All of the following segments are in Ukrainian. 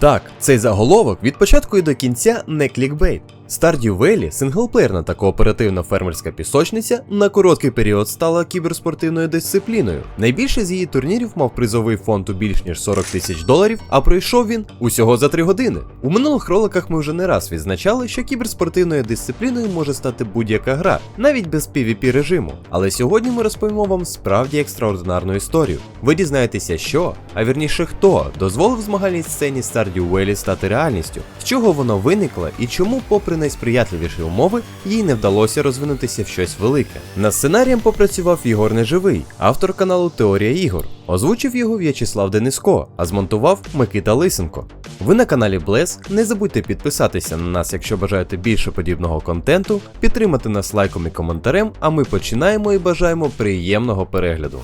Так, цей заголовок від початку і до кінця не клікбейт. Stardew Valley – синглплеєрна та кооперативна фермерська пісочниця на короткий період стала кіберспортивною дисципліною. Найбільше з її турнірів мав призовий фонд у більш ніж 40 тисяч доларів, а пройшов він усього за 3 години. У минулих роликах ми вже не раз відзначали, що кіберспортивною дисципліною може стати будь-яка гра, навіть без PvP режиму. Але сьогодні ми розповімо вам справді екстраординарну історію. Ви дізнаєтеся, що, а вірніше хто, дозволив змагальній сцені Stardew Valley стати реальністю, з чого воно виникло і чому, попри найсприятливіші умови, їй не вдалося розвинутися в щось велике. Над сценарієм попрацював Ігор Неживий, автор каналу Теорія ігор. Озвучив його В'ячеслав Дениско, а змонтував Микита Лисенко. Ви на каналі Блес. Не забудьте підписатися на нас, якщо бажаєте більше подібного контенту, підтримати нас лайком і коментарем, а ми починаємо і бажаємо приємного перегляду.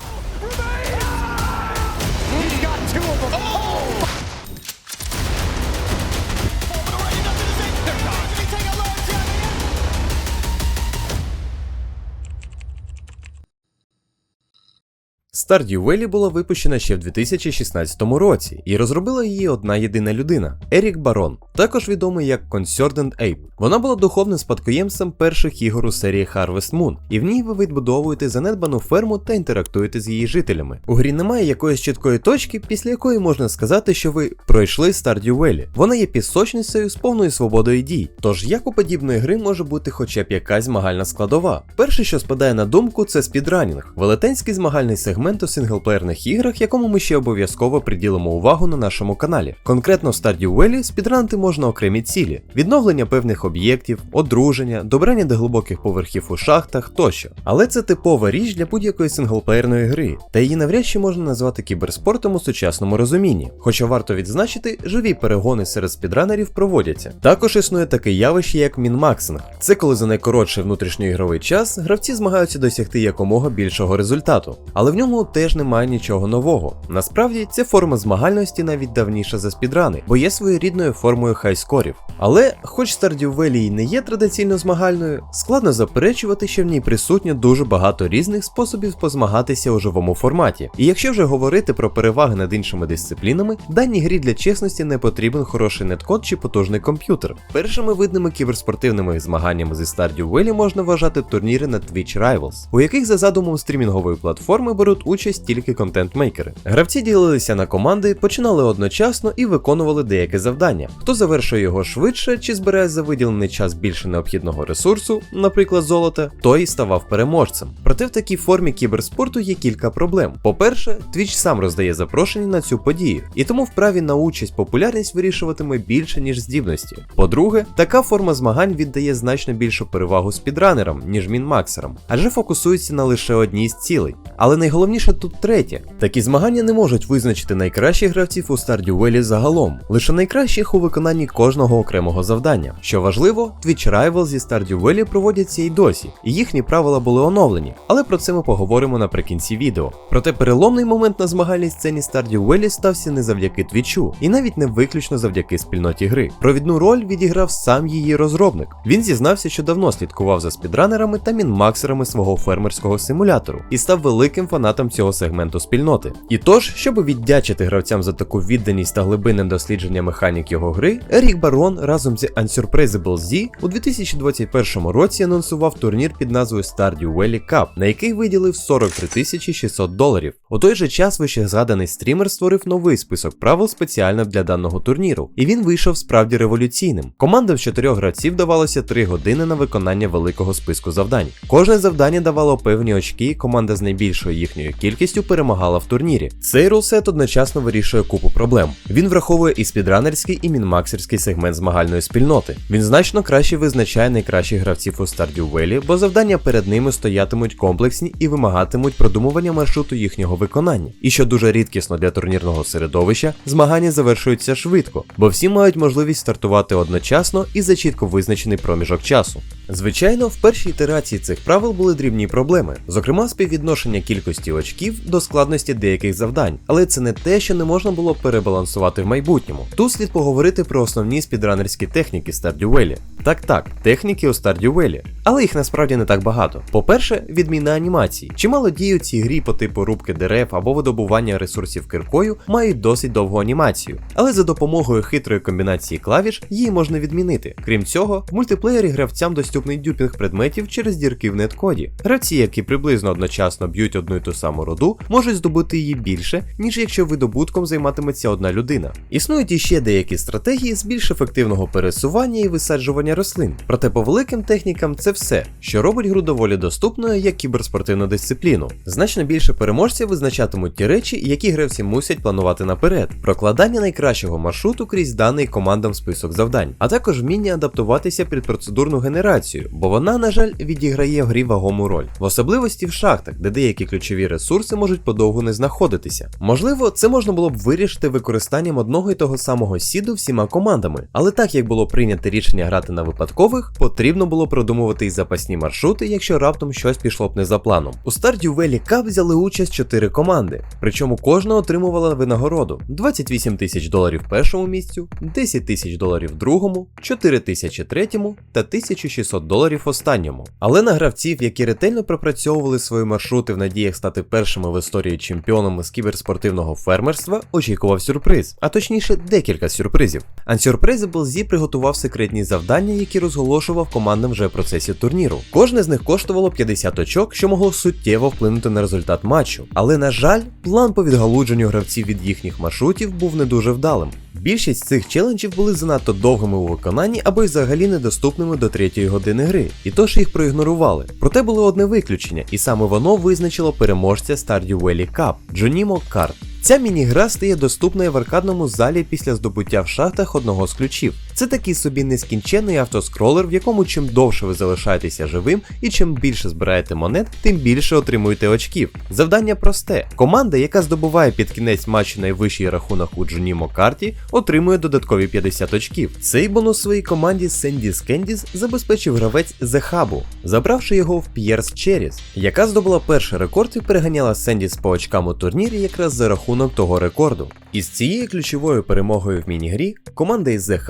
Stardew Valley була випущена ще в 2016 році і розробила її одна єдина людина Ерік Барон, також відомий як Concerned Ape. Вона була духовним спадкоємцем перших ігор у серії Harvest Moon, і в ній ви відбудовуєте занедбану ферму та інтерактуєте з її жителями. У грі немає якоїсь чіткої точки, після якої можна сказати, що ви пройшли Stardew Valley. Вона є пісочницею з повною свободою дій. Тож як у подібної гри може бути хоча б якась змагальна складова? Перше, що спадає на думку, це спідранінг, велетенський змагальний сегмент у синглплеєрних іграх, якому ми ще обов'язково приділимо увагу на нашому каналі. Конкретно в Stardew Valley спідранити можна окремі цілі: відновлення певних об'єктів, одруження, добрання до глибоких поверхів у шахтах тощо. Але це типова річ для будь-якої синглплеєрної гри, та її навряд чи можна назвати кіберспортом у сучасному розумінні. Хоча варто відзначити, живі перегони серед спідранерів проводяться. Також існує таке явище, як мінмаксинг. Це коли за найкоротший внутрішньоігровий час гравці змагаються досягти якомога більшого результату. Але в ньому теж немає нічого нового. Насправді, ця форма змагальності навіть давніша за спідрани, бо є своєрідною формою хайскорів. Але, хоч Stardew Valley і не є традиційно змагальною, складно заперечувати, що в ній присутньо дуже багато різних способів позмагатися у живому форматі. І якщо вже говорити про переваги над іншими дисциплінами, даній грі для чесності не потрібен хороший неткод чи потужний комп'ютер. Першими видними кіберспортивними змаганнями зі Stardew Valley можна вважати турніри на Twitch Rivals, у яких за задумом стрімінгової платформи беруть участь тільки контент-мейкери. Гравці ділилися на команди, починали одночасно і виконували деяке завдання. Хто завершує його швидше чи збирає за виділений час більше необхідного ресурсу, наприклад, золота, той ставав переможцем. Проте в такій формі кіберспорту є кілька проблем. По-перше, Twitch сам роздає запрошення на цю подію, і тому вправі на участь популярність вирішуватиме більше, ніж здібності. По-друге, така форма змагань віддає значно більшу перевагу спідранерам, ніж мінмаксерам, адже фокусується на лише одній з цілей. Але найголовніше тут третє: такі змагання не можуть визначити найкращих гравців у Stardew Valley загалом, лише найкращих у виконанні кожного окремого завдання. Що важливо, Twitch Rivals зі Stardew Valley проводяться і досі, і їхні правила були оновлені, але про це ми поговоримо наприкінці відео. Проте переломний момент на змагальній сцені Stardew Valley стався не завдяки Твічу, і навіть не виключно завдяки спільноті гри. Провідну роль відіграв сам її розробник. Він зізнався, що давно слідкував за спідранерами та мінмаксерами свого фермерського симулятору і став великим фанатом цього сегменту спільноти. І тож, щоб віддячити гравцям за таку відданість та глибинне дослідження механік його гри, Ерік Барон разом з Unsurprisable Z у 2021 році анонсував турнір під назвою Stardew Valley Cup, на який виділив 43 600 доларів. У той же час вище згаданий стрімер створив новий список правил спеціально для даного турніру, і він вийшов справді революційним. Командам з чотирьох гравців давалося 3 години на виконання великого списку завдань. Кожне завдання давало певні очки, команда з найбільшою їхньою кількістю перемагала в турнірі. Цей рулсет одночасно вирішує купу проблем. Він враховує і спідранерський, і мінмаксерський сегмент змагальної спільноти. Він значно краще визначає найкращих гравців у Stardew Valley, бо завдання перед ними стоятимуть комплексні і вимагатимуть продумування маршруту їхнього виконання. І що дуже рідкісно для турнірного середовища, змагання завершуються швидко, бо всі мають можливість стартувати одночасно і за чітко визначений проміжок часу. Звичайно, в першій ітерації цих правил були дрібні проблеми, зокрема співвідношення кількості очків до складності деяких завдань, але це не те, що не можна було перебалансувати в майбутньому. Тут слід поговорити про основні спідранерські техніки Valley. Так так, техніки у Valley. Але їх насправді не так багато. По-перше, відміна анімації. Чимало дій у цій грі по типу рубки дерев або видобування ресурсів киркою мають досить довгу анімацію, але за допомогою хитрої комбінації клавіш її можна відмінити. Крім цього, в мультиплеєрі гравцям доступний дюпінг предметів через дірки в неткоді. Гравці, які приблизно одночасно б'ють одну й ту саму руду, можуть здобути її більше, ніж якщо видобутком займатиметься одна людина. Існують іще деякі стратегії з більш ефективного пересування і висаджування рослин. Проте по великим технікам це все, що робить гру доволі доступною як кіберспортивну дисципліну. Значно більше переможців визначатимуть ті речі, які гравці мусять планувати наперед: прокладання найкращого маршруту крізь даний командам список завдань, а також вміння адаптуватися під процедурну генерацію, бо вона, на жаль, відіграє в грі вагому роль, в особливості в шахтах, де деякі ключові ресурси можуть подовго не знаходитися. Можливо, це можна було б вирішити використанням одного і того самого сіду всіма командами, але так як було прийнято рішення грати на випадкових, потрібно було продумувати й запасні маршрути, якщо раптом щось пішло б не за планом. У Stardew Valley Cup взяли участь 4 команди, причому кожна отримувала винагороду 28 тисяч доларів першому місцю, 10 тисяч доларів другому, 4 тисячі третьому та 1600 доларів останньому. Але на гравців, які ретельно пропрацьовували свої маршрути в надіях стати першими в історії чемпіонами з кіберспортивного фермерства, очікував сюрприз, а точніше декілька сюрпризів. Unsurprisable Z приготував секретні завдання, які розголошував командам вже в процесі турніру. Кожне з них коштувало 50 очок, що могло суттєво вплинути на результат матчу. Але на жаль, план по відгалудженню гравців від їхніх маршрутів був не дуже вдалим. Більшість цих челенджів були занадто довгими у виконанні або й взагалі недоступними до третьої години гри, і тож їх проігнорували. Проте було одне виключення, і саме воно визначило переможця Stardew Valley Cup Джонімо Карт. Ця міні-гра стає доступною в аркадному залі після здобуття в шахтах одного з ключів. Це такий собі нескінченний автоскролер, в якому чим довше ви залишаєтеся живим і чим більше збираєте монет, тим більше отримуєте очків. Завдання просте: команда, яка здобуває під кінець матчу найвищий рахунок у Джонімо карті, отримує додаткові 50 очків. Цей бонус своїй команді Sandys Candies забезпечив гравець Hub, забравши його в Pierce Cherries, яка здобула перший рекорд і переганяла Sandys по очкам у турнірі якраз за рахунок того рекорду. Із цією ключовою перемогою в міні-грі команда із The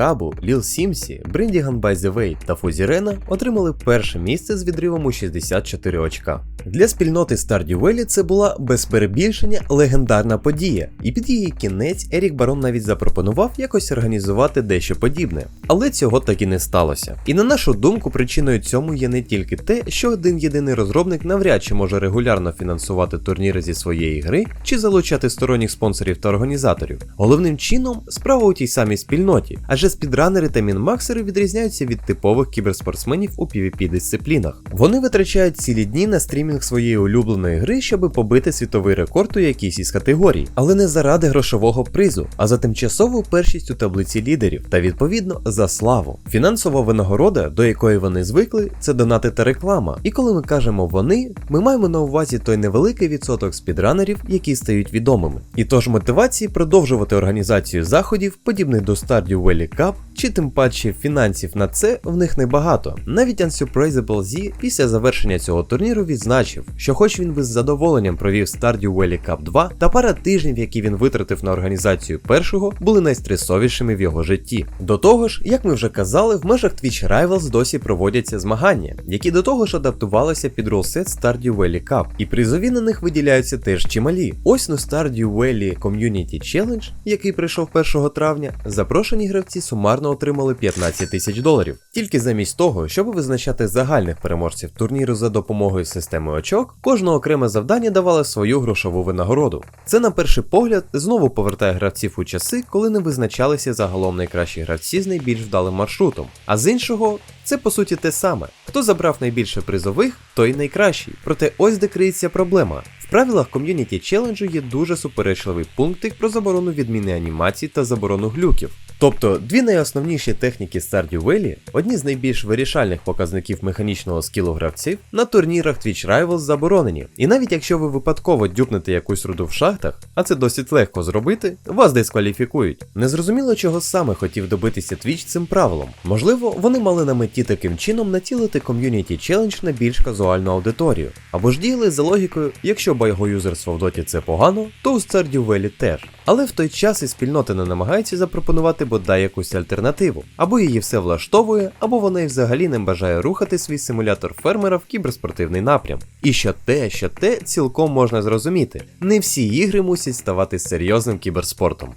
Simsі, Brindigan by the Way та Fuzirena отримали перше місце з відривом у 64 очка. Для спільноти Stardew Valley це була без перебільшення легендарна подія, і під її кінець Ерік Барон навіть запропонував якось організувати дещо подібне. Але цього так і не сталося. І на нашу думку, причиною цьому є не тільки те, що один єдиний розробник навряд чи може регулярно фінансувати турніри зі своєї гри чи залучати сторонніх спонсорів та організаторів. Головним чином справа у тій самій спільноті, адже спідранери та мінмаксери відрізняються від типових кіберспортсменів у PvP дисциплінах. Вони витрачають цілі дні на стрімінг своєї улюбленої гри, щоб побити світовий рекорд у якійсь із категорій, але не заради грошового призу, а за тимчасову першість у таблиці лідерів та відповідно за славу. Фінансова винагорода, до якої вони звикли, це донати та реклама. І коли ми кажемо вони, ми маємо на увазі той невеликий відсоток спідранерів, які стають відомими. І тож мотивації продовжувати організацію заходів, подібних до Stardew Valley Cup, чи тим паче фінансів на це в них небагато. Навіть Unsurprisable Z після завершення цього турніру відзначив, що хоч він би з задоволенням провів Stardew Valley Cup 2, та пара тижнів, які він витратив на організацію першого, були найстресовішими в його житті. До того ж, як ми вже казали, в межах Twitch Rivals досі проводяться змагання, які до того ж адаптувалися під ролсет Stardew Valley Cup, і призові на них виділяються теж чималі. Ось на Stardew Valley Community Challenge, який прийшов 1 травня, запрошені гравці сумарно отримали 15 тисяч доларів. Тільки замість того, щоб визначати загальних переможців турніру за допомогою системи очок, кожне окреме завдання давало свою грошову винагороду. Це на перший погляд знову повертає гравців у часи, коли не визначалися загалом найкращі гравці з найбільш вдалим маршрутом. А з іншого, це по суті те саме. Хто забрав найбільше призових, той найкращий. Проте ось де криється проблема. В правилах ком'юніті челенджу є дуже суперечливий пунктик про заборону відміни анімацій та заборону глюків. Тобто дві найосновніші техніки Stardew Valley, одні з найбільш вирішальних показників механічного скілу гравців, на турнірах Twitch Rivals заборонені. І навіть якщо ви випадково дюпнете якусь руду в шахтах, а це досить легко зробити, вас дискваліфікують. Незрозуміло, чого саме хотів добитися Twitch цим правилом. Можливо, вони мали на меті таким чином націлити ком'юніті челендж на більш казуальну аудиторію. Або ж діяли за логікою, якщо байгоюзерство в доті це погано, то у Stardew Valley теж. Але в той час і спільнота не намагається запропонувати бодай якусь альтернативу, або її все влаштовує, або вона й взагалі не бажає рухати свій симулятор фермера в кіберспортивний напрям. І що те, що те цілком можна зрозуміти. Не всі ігри мусять ставати серйозним кіберспортом.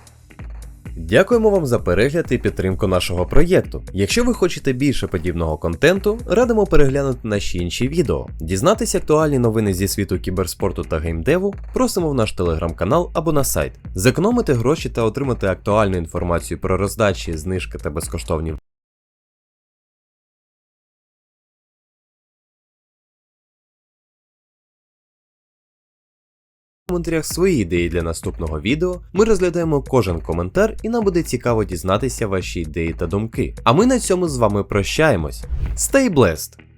Дякуємо вам за перегляд і підтримку нашого проєкту. Якщо ви хочете більше подібного контенту, радимо переглянути наші інші відео, дізнатися актуальні новини зі світу кіберспорту та геймдеву, просимо в наш телеграм-канал або на сайт, зекономити гроші та отримати актуальну інформацію про роздачі, знижки та безкоштовні коментарях свої ідеї для наступного відео. Ми розглядаємо кожен коментар, і нам буде цікаво дізнатися ваші ідеї та думки. А ми на цьому з вами прощаємось. Stay blessed!